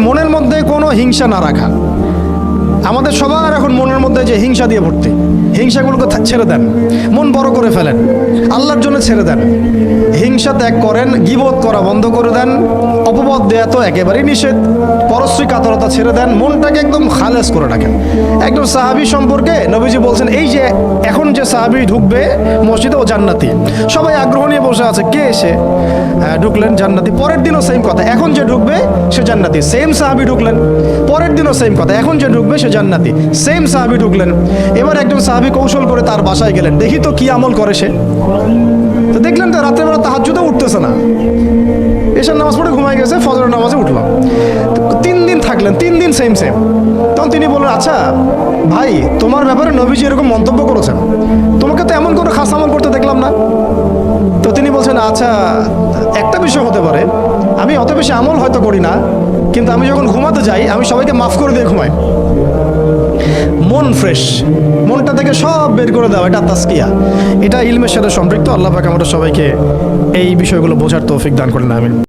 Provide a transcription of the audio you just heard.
মনের মধ্যে কোনো হিংসা না রাখা। আমাদের সবার এখন মনের মধ্যে যে হিংসা দিয়ে ভর্তি। হিংসাগুলোকে ছেড়ে দেন। মন বড় করে ফেলেন। আল্লাহর জন্য ছেড়ে দেন। হিংসা ত্যাগ করেন গিবোধ করা বন্ধ করে দেন। অপবাদ দেয়া তো একেবারেই নিষেধ। পরশ্রী কাতরতা ছেড়ে দেন। মনটাকে একদম খালেস করে রাখেন। একদম সাহাবি সম্পর্কে নবীজি বলছেন এই যে এখন যে সাহাবি ঢুকবে মসজিদে ও জান্নাতি। সবাই আগ্রহ নিয়ে বসে আছে কে এসে হ্যাঁ, ঢুকলেন জান্নাতি। পরের দিনও সেম কথা। এখন যে ঢুকবে সে জান্নাতি। সেম সাহাবি ঢুকলেন। পরের দিনও সেম কথা। এখন যে ঢুকবে সে জান্নাতি। সেম সাহাবি ঢুকলেন। এবার একজন সাহাবি কৌশল করে তার বাসায় গেলেন। দেখি তো কি আমল করে সে। তো দেখলেন তো রাত্রেবেলা তাহাজ্জুদে উঠতেছে না। এসব নামাজ পড়ে ঘুমাই গেছে, ফজরের নামাজে উঠলাম। তিন দিন থাকলেন, তিন দিন সেম সেম তখন তিনি বললেন আচ্ছা ভাই, তোমার ব্যাপারে নবীজি এরকম মন্তব্য করেছেন। তোমাকে তো এমন কোনো খাস আমল করতে দেখলাম না। তো তিনি বলছেন আচ্ছা একটা বিষয় হতে পারে। আমি অত বেশি আমল হয়তো করি না, কিন্তু আমি যখন ঘুমাতে যাই, আমি সবাইকে মাফ করে দিয়ে ঘুমাই। মন ফ্রেশ মনটা থেকে সব বের করে দেওয়া এটা তাস্কিয়া এটা ইলমের সাথে সম্পৃক্ত, আল্লাহ পাক আমাদের সবাইকে এই বিষয়গুলো বোঝার তৌফিক দান করেন, আমিন।